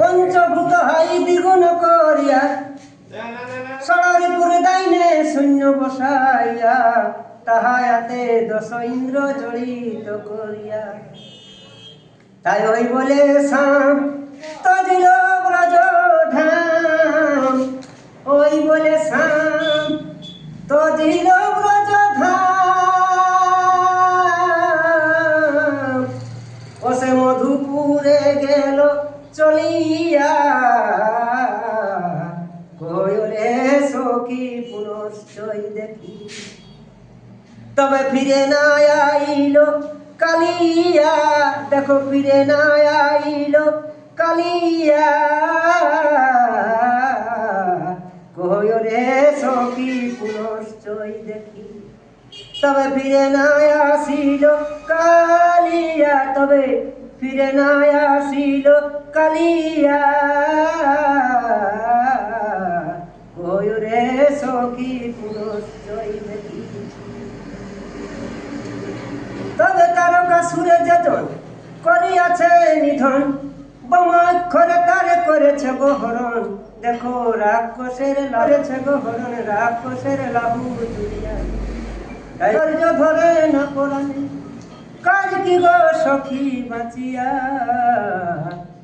পঞ্চভূত high দ্বিগুণ করিয়া ষড়রিপুর দাইনে শূন্য বসাইয়া তাহায়াতে দশ ইন্দ্র জড়িত করিয়া। তাই ওই বলে শাম তজিল ব্রজ ধাম। ওই বলে শাম তজিল ব্রজ ধাম। সে মধুপুরে গেল চলিয়া কয়রে সখী পুনশ্চই দেখি। তবে ফিরে না আইল, কালিয়া, দেখো ফিরে না আইল, কালিয়া। কয়রে সখী পুনশ্চই দেখি। তবে ফিরে না আসিল, কালিয়া, তবে ফিরে না আসিল কালিয়া। কয়রে সখী পুনশ্চই দেখি। তবে তারকা সুরে যেজন করিয়াছে নিধন বমাক্ষরে তারে করেছে গহরণ। দেখো রাক্ষসের লড়েছে গহরণ, রাক্ষসের লাহু জুড়িয়া ধরে না পড়ানে গো সখী বাঁচিয়া।